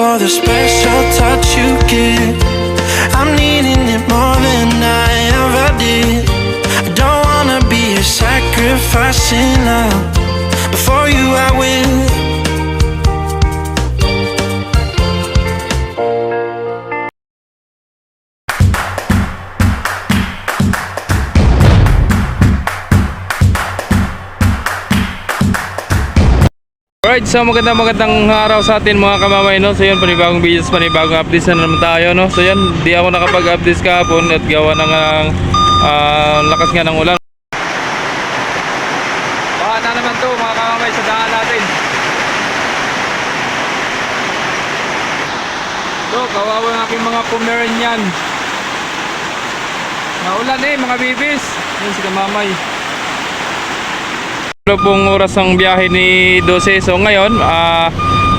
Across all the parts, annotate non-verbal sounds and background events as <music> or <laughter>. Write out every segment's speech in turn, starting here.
For the special touch you give. I'm needing it more than I ever did. I don't wanna be a sacrifice in love. Before you, I will. Alright, so magandang magandang araw sa atin mga kamamay no. So yun, panibagong videos, panibagong updates na naman tayo no. So yan, di ako nakapag-updates kahapon at gawa ng ah, lakas nga ng ulan. Baha na naman to mga kamamay sa daan natin. So, kawawa ng aking mga Pomeranian. Naulan eh mga bibis. Yan si kamamay. Ano pong oras ang biyahe ni 12. So ngayon, ah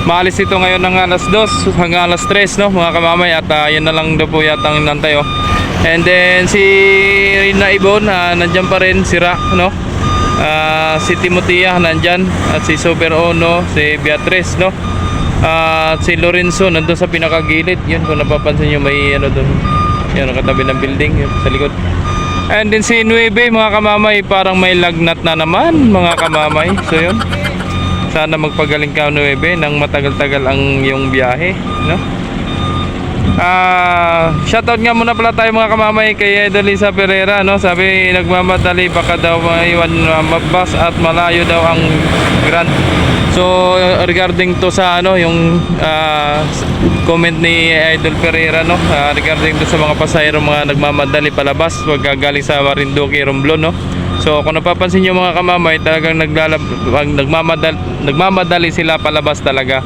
maalis ito ngayon ng alas 2 hanggang alas 3 no mga kamamay at ah, yan na lang daw po yata ang nantay oh. And then si Rina Ibon, ah, nandyan pa rin si Ra, no? Ah, si Timotea nandyan at si Super Ono, si Beatrice no? Ah, at si Lorenzo nandun sa pinakagilid. Yun kung napapansin nyo may ano doon. Yan nakatabi ng building yun, sa likod. And then si Nueve mga kamamay parang may lagnat na naman mga kamamay. So yun. Sana magpagaling ka Nueve nang matagal-tagal ang yung biyahe, no? Ah, shoutout nga muna pala tayo mga kamamay kay Edelisa Pereira, no? Sabi nagmamadali baka daw maiwan uh, mabas at malayo daw ang grant. So regarding to sa ano yung ah, comment ni Idol Pereira no ah, regarding to sa mga pasahero mga nagmamadali palabas wag gagaling sa Marinduque Romblon no. So kung napapansin niyo mga kamamay talagang naglalab nagmamadali, nagmamadali sila palabas talaga.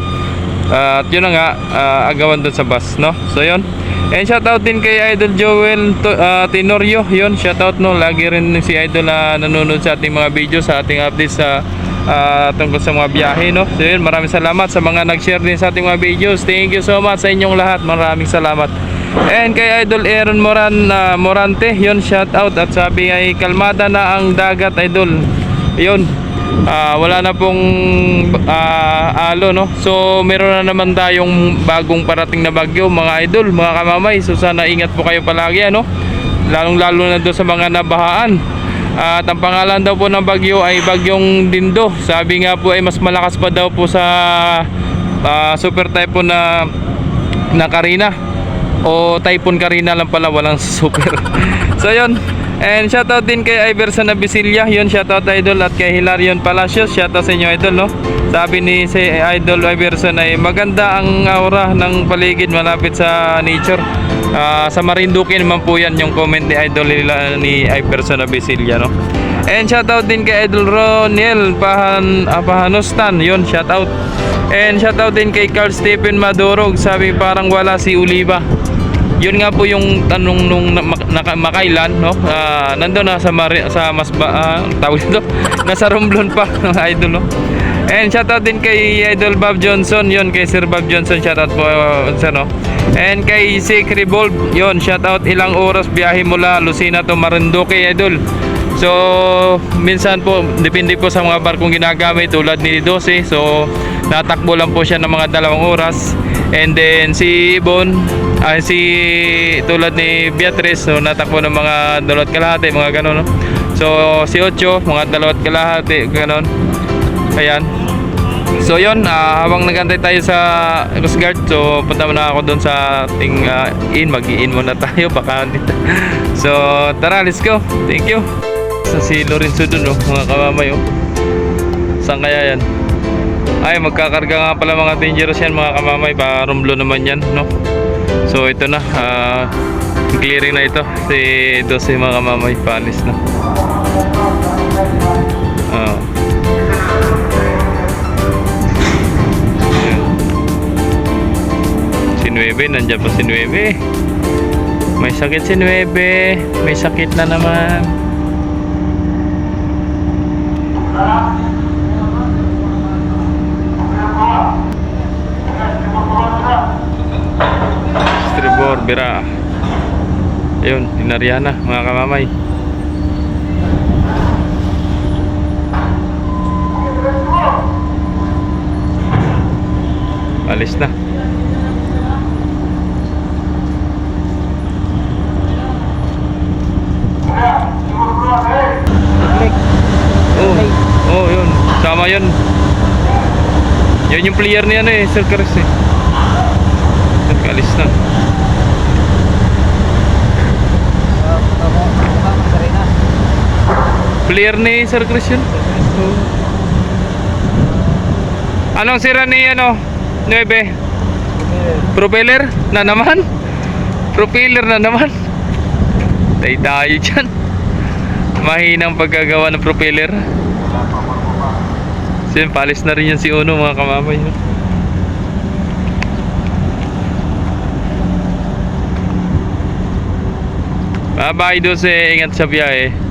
Ah, at yun na nga ah, agawan doon sa bus no. So yun. And shoutout din kay Idol Joel to, ah, Tenorio. Yun, shoutout no. Lagi rin si Idol na nanonood sa ating mga video sa ating updates sa ah, tungkol sa mga biyahe no. So yun, maraming salamat sa mga nag-share din sa ating mga videos. Thank you so much sa inyong lahat. Maraming salamat. And kay Idol Aaron Moran ah, Morante, yun shoutout at sabi ay kalmada na ang dagat Idol. Yun. Ah, wala na pong ah, alo no. So meron na naman tayong bagong parating na bagyo mga idol, mga kamamay. So sana ingat po kayo palagi ano. Lalong lalo na doon sa mga nabahaan. At ang pangalan daw po ng bagyo ay Bagyong Dindo. Sabi nga po ay mas malakas pa daw po sa ah, super typhoon na na Karina o Typhoon Karina lang pala walang <laughs> super. so yun. And shoutout din kay Iverson Abisilia, yun shoutout idol at kay Hilarion Palacios, shoutout sa inyo idol no. Sabi ni si Idol Iverson ay maganda ang aura ng paligid malapit sa nature. Ah, sa Marinduque naman po yan yung comment ni Idol nila ni Iverson Abisilia no. And shoutout din kay Idol Roniel Pahan, ah, Pahanostan, yun shoutout. And shoutout din kay Carl Stephen Madurog, sabi parang wala si Oliva yun nga po yung tanong nung na, na, makailan no? Ah, nandoon na sa Mari, sa mas ba ah, tawag ito <laughs> nasa Romblon pa <laughs> mga idol no? And shoutout din kay Idol Bob Johnson. Yun kay Sir Bob Johnson shoutout po uh, sa no? And kay Sick Revolve yun shoutout. Ilang oras biyahe mula Lucena to Marinduque idol. So, minsan po, depende po sa mga barkong ginagamit tulad ni 12. So, natakbo lang po siya ng mga dalawang oras. And then, si Ibon, ay si tulad ni Beatrice, so natakbo ng mga dalawat kalahati, mga ganon. No? So, si Ocho, mga dalawat kalahati, ganon. Ayan. So yun, ah, habang nagantay tayo sa Coast Guard, so punta muna ako doon sa ating ah, in, mag-in muna tayo <laughs> baka dito. So tara, let's go. Thank you. Sa si Lorenzo doon, oh, mga kamamay oh. Saan kaya yan? Ay, magkakarga nga pala mga dangerous yan mga kamamay, pa rumblo naman yan, no? So ito na, ah, clearing na ito. Si 12 mga kamamay, panis na. Ah. Nueve, nandiyan pa si Nueve. May sakit si Nueve. May sakit na naman. Stribor, Bira. Ayun, inariana, mga kamamay. Alis na. Oh, oh, yun. Sama yun. Yun yung player niya ano eh, Sir Chris eh. Nagkaalis na. Player ni Sir Chris yun. Oh. Anong sira ni ano? 9? Propeller na naman? Propeller na naman? Tay tayo dyan. Mahinang pagkagawa ng propeller. Sin, palis na rin yan si Uno mga kamamay. no? Bye-bye Dose, ingat sa biyahe.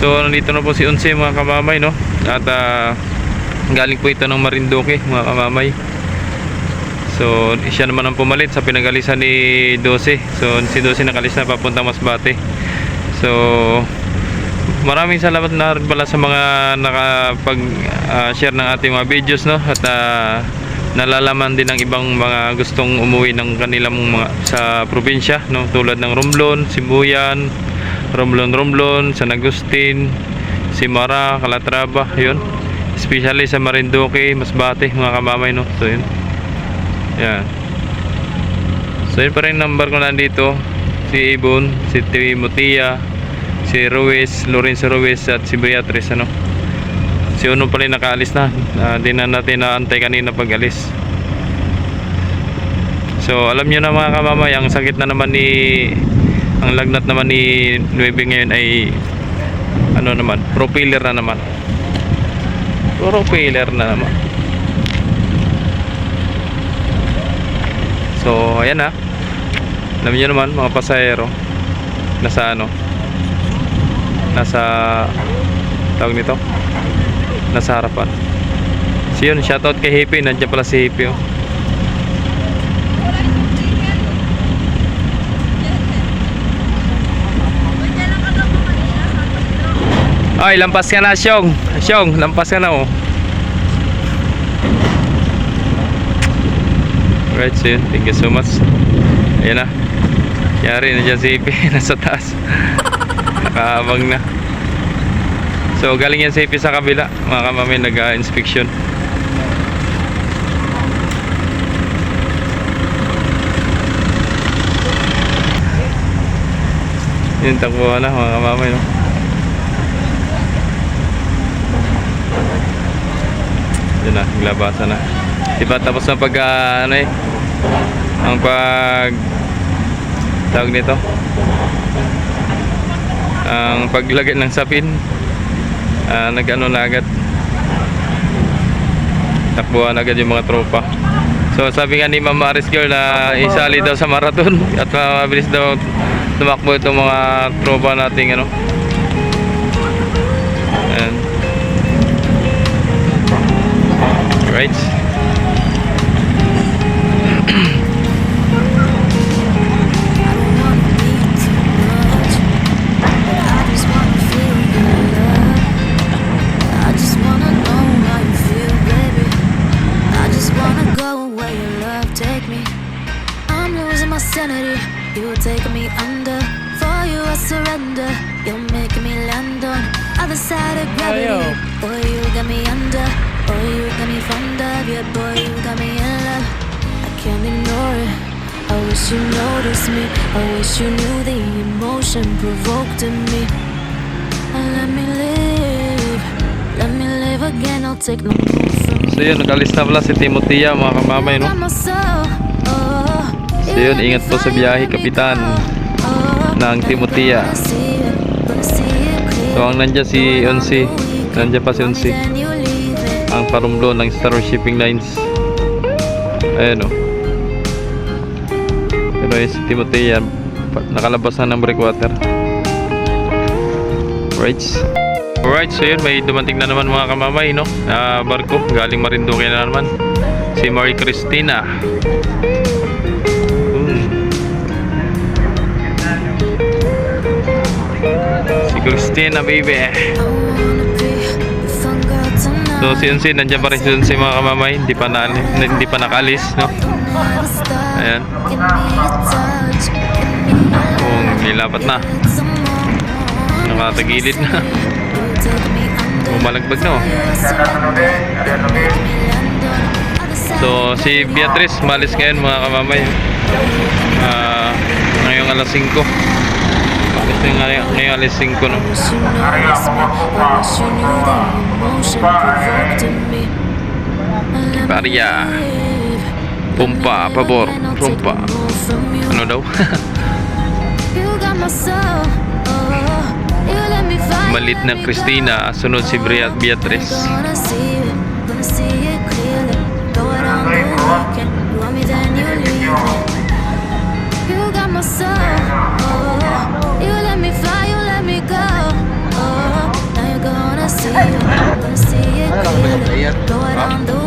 So nandito na po si Unse mga kamamay no? At ah, galing po ito ng Marinduque mga kamamay. So siya naman ang pumalit sa pinagalisan ni Dose. So si Dose nakalis na papunta Masbate. So maraming salamat na rin pala sa mga nakapag-share ng ating mga videos no? At ah, nalalaman din ng ibang mga gustong umuwi ng kanilang mga sa probinsya no tulad ng Romblon, Sibuyan, Romblon Romblon, San Agustin, Simara, Calatrava, yun. Especially sa Marinduque, Masbate, mga kamamay, no. So, yun. Yan. So, yun pa rin number ko nandito. Si Ibon, si Timotia, si Ruiz, Lorenzo Ruiz, at si Beatrice, ano. Si Uno pa rin nakaalis na. Ah, Di na natin naantay kanina pag alis. So, alam nyo na mga kamamay, ang sakit na naman ni ang lagnat naman ni Nueve ngayon ay ano naman, propeller na naman. Propeller na naman. So, ayan na. Alam niyo naman mga pasahero nasa ano nasa tawag nito nasa harapan. So yun, shoutout kay Hippie. Nandiyan pala si Hippie. Oh. Ay, lampas ka na, Syong. Syong, lampas ka na, oh. Right, so yun. Thank you so much. Ayan na. Yari na dyan si Ipi. <laughs> Nasa taas. <laughs> Nakaabang na. So, galing yan Ipi sa kabila. Mga kamami, nag-inspection. Yun, takbuhan na, mga kamamay, no? Yun na, naglabasan na. Diba tapos na pag ah, ano eh ang pag tawag nito ang paglagay ng sapin ah, nag ano na agad takbuhan agad yung mga tropa so sabi nga ni Ma'am Aris Girl na isali daw sa marathon <laughs> at mabilis daw tumakbo itong mga tropa nating ano Ayan. Right. Losing my. You're taking me under. For you, I surrender. You're making me land on other side of gravity. Ayo. Boy, you got me under. Boy, you got me fond of. Yeah, boy, you got me in love. I can't ignore it. I wish you noticed me. I wish you knew the emotion provoked in me. Let me live. Let me live again. I'll take no more from So yun, nag-alis na pala si Timotia mga kamamay no. Got my soul. Oh, So yun, ingat po sa biyahe, Kapitan, ng Timotea. So ang nandyan si Onsi, nandyan pa si Onsi, ang parumlo ng Star Shipping Lines. Ayan o. Pero yung si Timotea, nakalabas na ng breakwater. Right. Alright, so yun, may dumating na naman mga kamamay, no? Na barko, galing Marinduque na naman. Si Marie Cristina. Si Cristina, baby. So, si Unsi, nandiyan pa rin si mga kamamay. Hindi pa, na, hindi pa nakalis, no? Ayan. Kung nilapat na. Nakatagilid na. Umalagbag na, oh. So, si Beatrice, malis ngayon mga kamamay. Ah, ngayong alas 5. Gusto yung alas 5, no? Paria. Pumpa, pabor, rumpa. Ano daw? <laughs> Malit na Christina, sunod si Beatrice. You got my soul.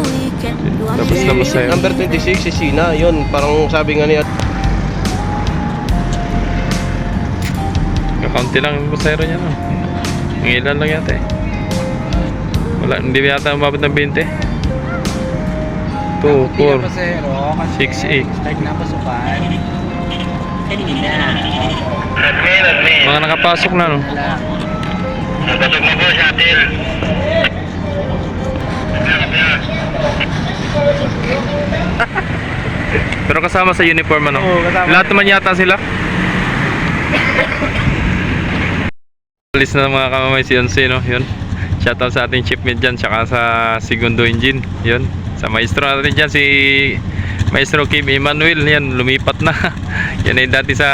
Weekend. You want me Tapos na masaya. Number 26 si Sina, yun, parang sabi nga niya, Kakaunti lang yung pasero niya, no? Ang ilan lang yata eh. Wala, hindi yata umabot ng 20. 2, 4, 6, 8. Start na pasukan. Kanina. Mga nakapasok na, no? Wala. <laughs> Pero kasama sa uniform, ano? Oo, kasama. Lahat naman yata sila. Alis na mga kamamay si Yonse, no? Yun. Shoutout sa ating chipmate dyan, tsaka sa Segundo Engine. Yun. Sa maestro natin dyan, si Maestro Kim Emmanuel. Yan, lumipat na. <laughs> Yan ay dati sa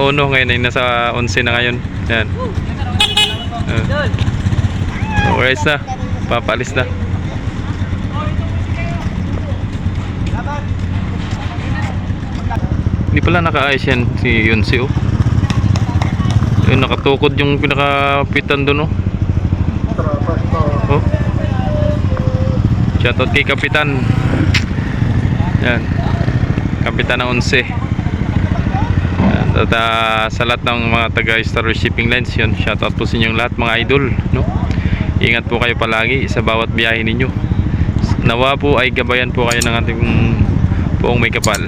Ono, ngayon ay nasa 11 na ngayon. Yan. Uh. Alright na. Papalis na. Hindi pala nakaayos yan si Yunsi oh. Yung nakatukod yung pinakapitan doon oh. Oh. Shoutout kay Kapitan. Yan. Kapitan ng 11. Yan. At ah, sa lahat ng mga taga Star Shipping Lines yun, shoutout po sa inyong lahat mga idol. No? Ingat po kayo palagi sa bawat biyahe ninyo. Nawa po ay gabayan po kayo ng ating poong may kapal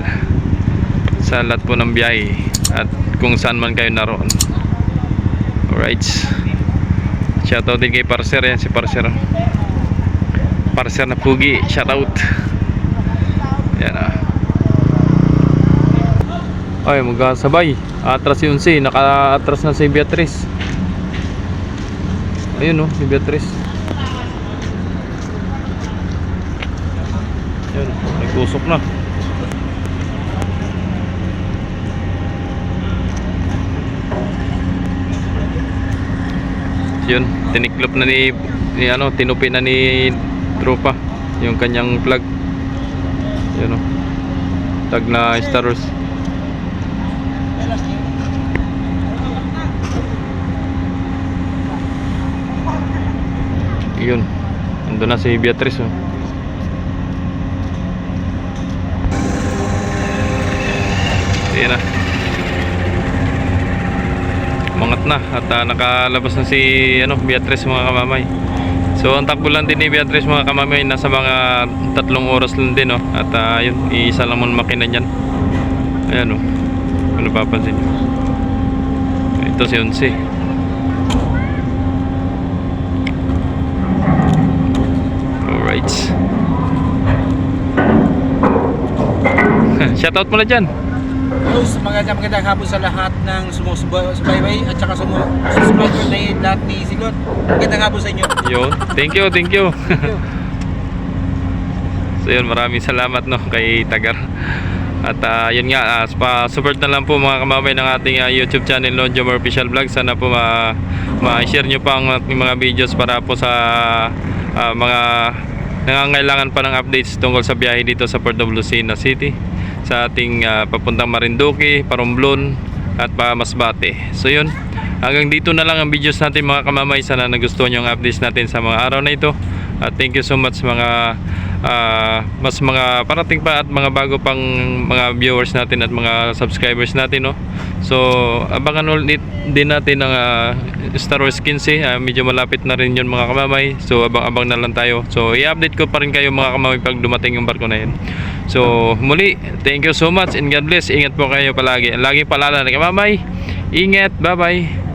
sa lahat po ng biyahe at kung saan man kayo naroon. Alright. Shoutout din kay Parser yan si Parser. Parser na pugi. Shoutout. Yan ah. Ay, magkasabay. Atras yun si. Naka-atras na si Beatrice. Ayun oh, si Beatrice. Yan, may kusok na. Yun. Tiniklop na ni, ni ano tinupi na ni tropa yung kanyang plug. Yun o tag na Star Wars. Yun. Ando na si Beatrice oh. Yan na umangat na. At ah, nakalabas na si ano, Beatrice mga kamamay. So ang takbo lang din ni Beatrice mga kamamay nasa mga tatlong oras lang din oh. at ah, yun, iisa lang muna makina niyan. Ayan oh. Kung napapansin ito si Unsi alright. <laughs> Shoutout mo na dyan Rose, magandang magandang hapon sa lahat ng sumusubaybay at saka sumusubscriber na lahat ni Silot. Magandang hapon sa inyo. Yun. Thank you, thank you. <laughs> so yun, maraming salamat no kay Tagar. At ah, yun nga, ah, pa-support na lang po mga kamamay ng ating ah, YouTube channel no, Jomar Official Vlog. Sana po ma- ma-share nyo pa ang ating mga videos para po sa ah, mga nangangailangan pa ng updates tungkol sa biyahe dito sa Puerto Lucena City sa ating ah, papuntang Marinduque, Paromblon at pa Masbate. So yun, hanggang dito na lang ang videos natin mga kamamay. Sana nagustuhan nyo ang updates natin sa mga araw na ito. At thank you so much mga ah, mas mga parating pa at mga bago pang mga viewers natin at mga subscribers natin no. So abangan ulit din natin ang ah, Star Wars 15 Ah, medyo malapit na rin yun mga kamamay so abang-abang na lang tayo so i-update ko pa rin kayo mga kamamay pag dumating yung barko na yun so muli thank you so much and God bless. Ingat po kayo palagi. Lagi palala na kamamay ingat. Bye bye